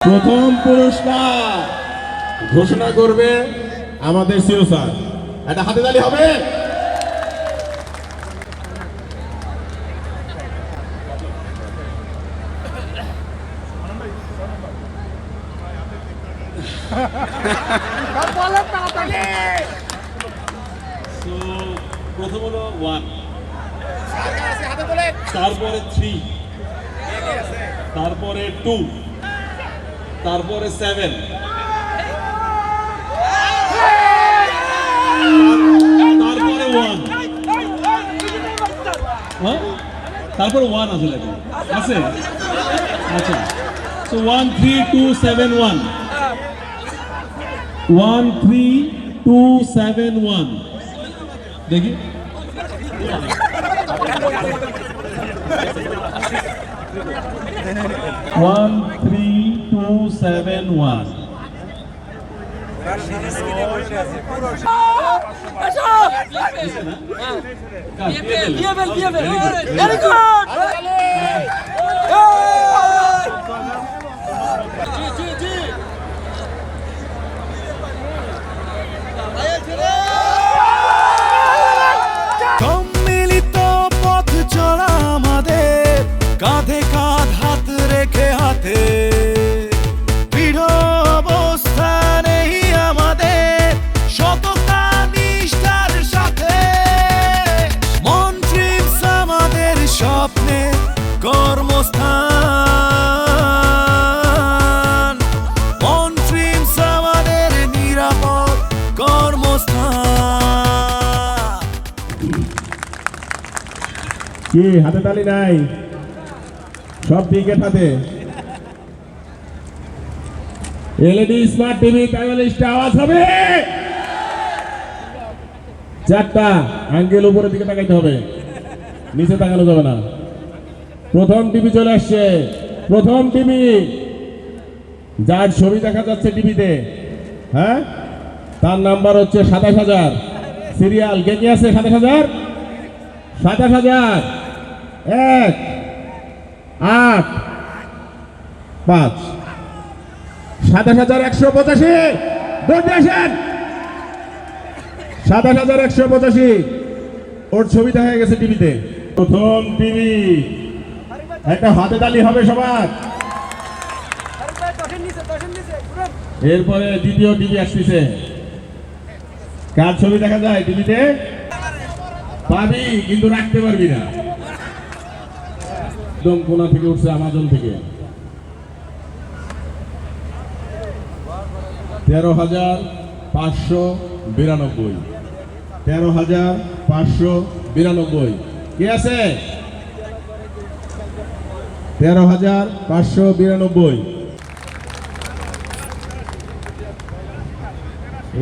প্রথম পুরস্কার ঘোষণা করবে আমাদের সিও স্যার। একটা হাতে তালি হবে। প্রথম হলো ওয়ান তারপরে থ্রি তারপরে টু তারপরে সেভেন তারপরে ওয়ান হ্যাঁ? তারপরে ওয়ান আছে লাগে আছে? আচ্ছা। So one three two seven one one three two seven one দেখি। One three two seven Very পথ চলা আমাদের কাঁধে কি, হাতে তালি নাই? সব টিকেট হাতে। এলইডি স্মার্ট টিভি প্যানেলিস্টে আওয়াজ হবে। চারটা আঙ্গেল উপরের দিকে তাকাইতে হবে। নিচে তাকানো যাবে না। প্রথম টিভি চলে আসছে। প্রথম টিভি। যার ছবি দেখা যাচ্ছে টিভিতে। হ্যাঁ? তার নাম্বার হচ্ছে সাতাশ হাজার। সিরিয়াল কে কি আছে সাতাশ হাজার? সাতাশ হাজার। এক, আট, পাঁচ। সাতাশ হাজার একশো পঁচাশি। সাতাশ হাজার একশো পঁচাশি। ওর ছবি দেখা গেছে টিভিতে। প্রথম টিভি। একটা হাতে তালি হবে সবার। এরপরে দ্বিতীয় টিভি আসতেছে। কার ছবি দেখা যায় টিভিতে? পাবি, কিন্তু রাখতে পারবি না। একদম কোনা থেকে উঠছে আমাজন থেকে। তেরো হাজার পাঁচশো বিরানব্বই। তেরো হাজার পাঁচশো বিরানব্বই। কে আছে? তেরো হাজার পাঁচশো বিরানব্বই।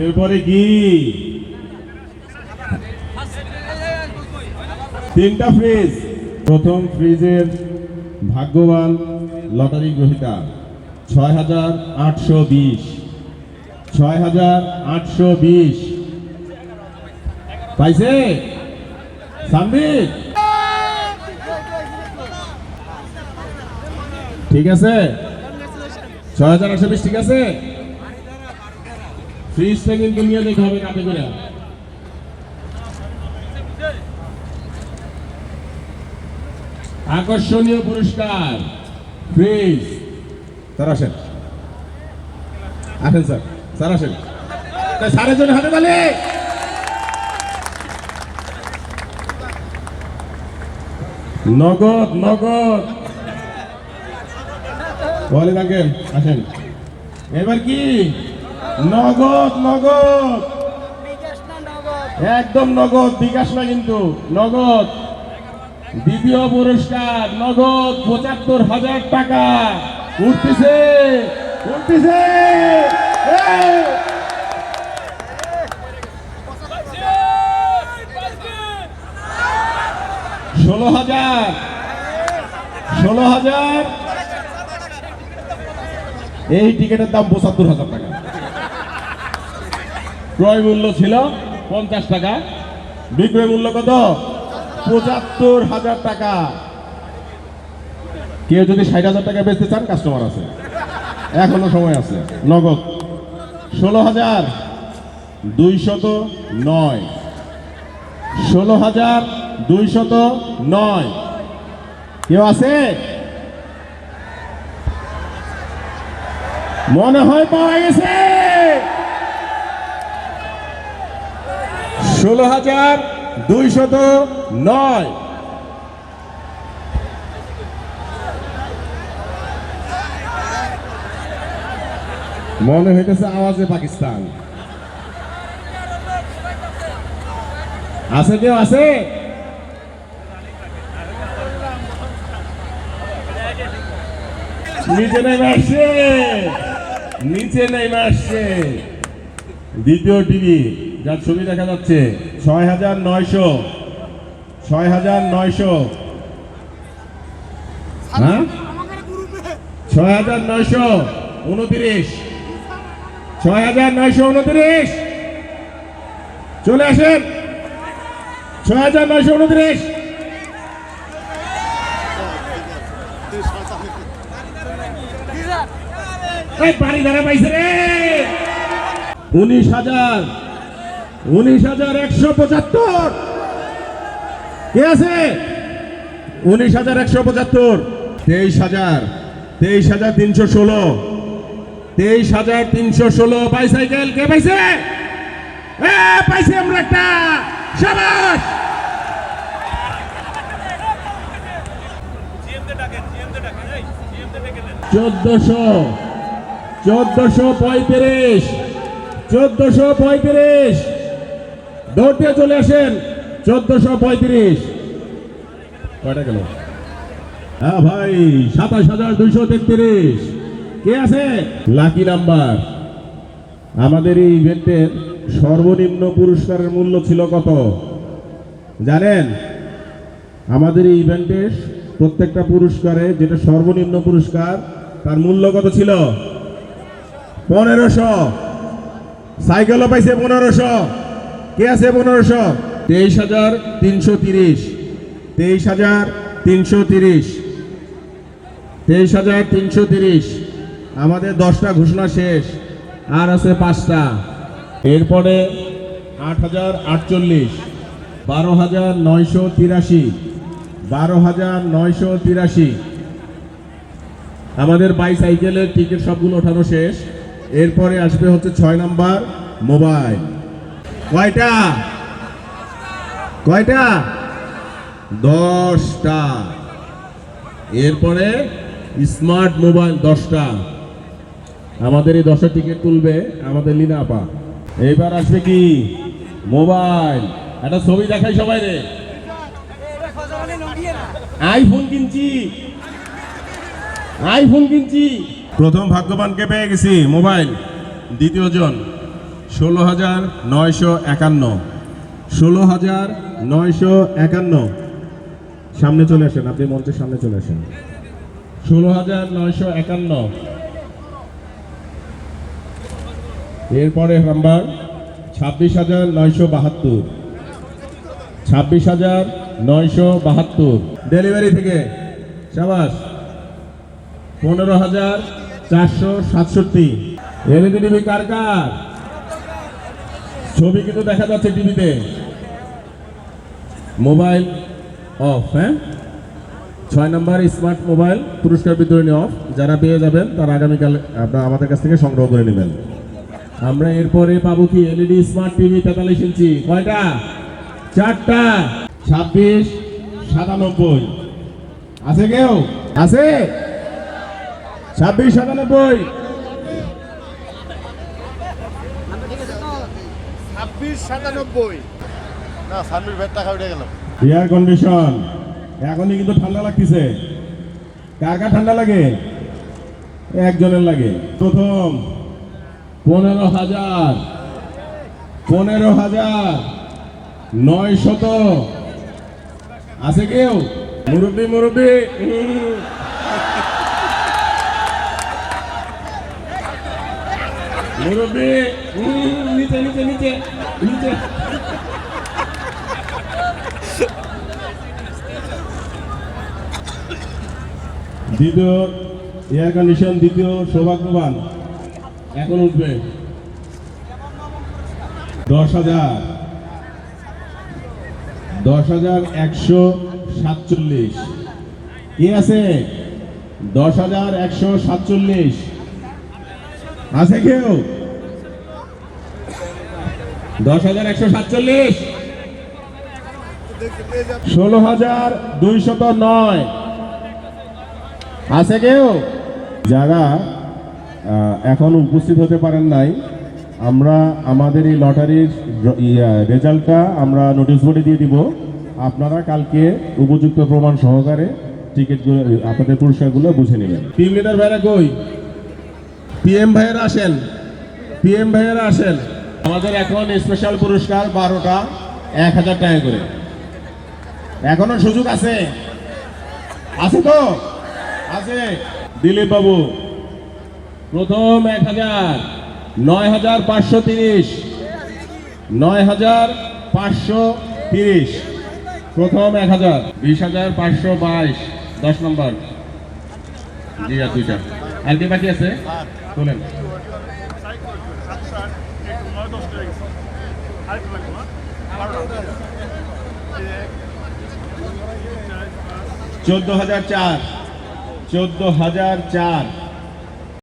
এরপরে কি? তিনটা ফ্রিজ প্রথম ফ্রিজের ভাগ্যবান লটারি গ্রহিতা ছয় হাজার আটশো বিশ ছয় হাজার আটশো বিশ। পাইছে? সাম্বিক ঠিক আছে? ছয় হাজার আটশো বিশ, ঠিক আছে? ফ্রিজটা কিন্তু নিয়ে যেতে হবে কাতে করে। আকর্ষণীয় পুরস্কার। ফ্রিজ স্যার আসেন। আসেন স্যার। স্যার আসেন। হাতে তালে। নগদ নগদ। বলে থাকেন আসেন। এবার কি? নগদ নগদ? একদম নগদ বিকাশ না কিন্তু নগদ। দ্বিতীয় পুরস্কার নগদ পঁচাত্তর হাজার টাকা। উঠতেছে উঠতেছে। ষোলো হাজার ষোলো হাজার। এই টিকিটের দাম পঁচাত্তর হাজার টাকা। ক্রয় মূল্য ছিল পঞ্চাশ টাকা। বিক্রয় মূল্য কত? পঁচাত্তর হাজার টাকা। কেউ যদি ষাট হাজার টাকা বেচতে চান কাস্টমার আছে। এখনও সময় আছে। নগদ। ষোলো হাজার দুইশত নয়। ষোলো হাজার দুইশত নয়। কেউ আছে? মনে হয় পাওয়া গেছে। ষোলো হাজার দুইশত নয়। মনে হইতেছে আওয়াজে পাকিস্তান। আছে কেউ? আছে? নিচে নেমে আসছে। নিচে নেমে আসছে। দ্বিতীয় টিভি, যার ছবি দেখা যাচ্ছে। ছয় হাজার নয়শো। ছয় হাজার নয়শো। হ্যাঁ? ছয় হাজার নয়শো উনত্রিশ। ছয় হাজার নয়শো উনত্রিশ। চলে আসেন। ছয় হাজার নয়শো উনত্রিশ। বাড়ি ধারা পাইছে রে। উনিশ হাজার। উনিশ হাজার একশো পঁচাত্তর। কে আছে? উনিশ হাজার একশো পঁচাত্তর। তেইশ হাজার। তেইশ হাজার তিনশো ষোলো। তেইশ হাজার তিনশো ষোলো। বাইসাইকেল, কে পাইছে? পাইছে আমরা একটা। সাবাস! চোদ্দশো। চোদ্দশো পঁয়ত্রিশ। চোদ্দশো পঁয়ত্রিশ। দৌড়তে চলে আসেন চোদ্দশো পঁয়ত্রিশ। কয়টা গেল? হ্যাঁ ভাই, সাতাশ হাজার দুইশো তেত্রিশ। কে আছে? Lucky number. আমাদের এই ইভেন্টের সর্বনিম্ন পুরস্কারের মূল্য ছিল কত? জানেন? আমাদের এই ইভেন্টের প্রত্যেকটা পুরস্কারে যেটা সর্বনিম্ন পুরস্কার, তার মূল্য কত ছিল? পনেরোশো। সাইকেলও পাইছে পনেরোশো। কে আছে পনেরোশো? তেইশ হাজার তিনশো তিরিশ। তেইশ হাজার তিনশো তিরিশ। তেইশ হাজার তিনশো তিরিশ। আমাদের দশটা ঘোষণা শেষ। আর আছে পাঁচটা। এরপরে আট হাজার আটচল্লিশ বারো হাজার নয়শো তিরাশি বারো হাজার নয়শো তিরাশি। আমাদের বাইসাইকেলের টিকিট সবগুলো ওঠানো শেষ। এরপরে আসবে হচ্ছে ছয় নাম্বার মোবাইল। কয়টা? কয়টা? দশটা। এরপরে স্মার্ট মোবাইল দশটা। আমাদের এই দশটা টিকিট তুলবে আমাদের লিনা আপা। এইবার আসবে কি? মোবাইল। একটা ছবি দেখাই সবাই রে আইফোন কিনছি। আইফোন কিনছি। প্রথম ভাগ্যবানকে পেয়ে গেছি মোবাইল। দ্বিতীয় জন ষোলো হাজার নয়শো একান্ন। ষোলো হাজার নয়শো একান্ন। সামনে চলে আসেন, আপনি মঞ্চের সামনে চলে আসেন। ষোলো হাজার নয়শো একান্ন। এরপরে নাম্বার ছাব্বিশ হাজার নয়শো বাহাত্তর। ছাব্বিশ হাজার নয়শো বাহাত্তর। ডেলিভারি থেকে, সাবাস, পনেরো হাজার চারশো সাতষট্টি। এলইডি টিভি কার কার? ছবি কিন্তু দেখা যাচ্ছে টিভিতে। মোবাইল অফ হ্যাঁ? ছয় নম্বর স্মার্ট মোবাইল পুরস্কার বিতরণী অফ। যারা পেয়ে যাবেন, তারা আগামীকাল, আপনারা আমাদের কাছ থেকে সংগ্রহ করে নেবেন। আমরা এরপরে পাবো কি? এলইডি, স্মার্ট টিভি, তেতাল্লিশ ইঞ্চি। কয়টা? চারটা। ছাব্বিশ, সাতানব্বই। আছে কেউ? আছে? ছাব্বিশ, সাতানব্বই ছাব্বিশ সাতানব্বই। না সানবির ভেট টাকা উঠে গেল। এয়ার কন্ডিশন এখনই কিন্তু ঠান্ডা লাগতেছে। কার কার ঠান্ডা লাগে? একজনের লাগে। প্রথম পনেরো হাজার। পনেরো হাজার। নয় শত আছে কেউ? মুরব্বী মুরব্বী। মুরব্বী। নিচে নিচে নিচে। দ্বিতীয়, এয়ার কন্ডিশন দ্বিতীয় সৌভাগ্যবান। এখন উঠবে। দশ হাজার। দশ হাজার একশো সাতচল্লিশ। কি আছে? দশ হাজার একশো সাতচল্লিশ। আছে কেউ? দশ হাজার একশো সাতচল্লিশ। ষোলো হাজার দুইশত নয়। আছে কেউ? যারা এখন উপস্থিত হতে পারেন নাই আমরা আমাদের এই লটারির রেজাল্টটা আমরা নোটিশ বোর্ডে দিয়ে দিব। আপনারা কালকে উপযুক্ত প্রমাণ সহকারে টিকিটগুলো আপনাদের পুরস্কারগুলো বুঝে নেবেন। টিম লিডার ভাইরা কই? পিএম ভাইয়েরা আসেন। পিএম ভাইয়েরা আসেন। আমাদের এখন স্পেশাল পুরস্কার বারোটা এক হাজার টাকা করে। এখনও সুযোগ আছে? আছে তো? আছে। দিলীপ বাবু প্রথম এক হাজার নয় হাজার পাঁচশো তিরিশ নয় হাজার পাঁচশো তিরিশ প্রথম এক হাজার বিশ হাজার পাঁচশো বাইশ দশ নম্বর। জি আর দুইটা। আর কি বাকি আছে? তোলেন। চোদ্দ হাজার চার। চোদ্দ হাজার চার।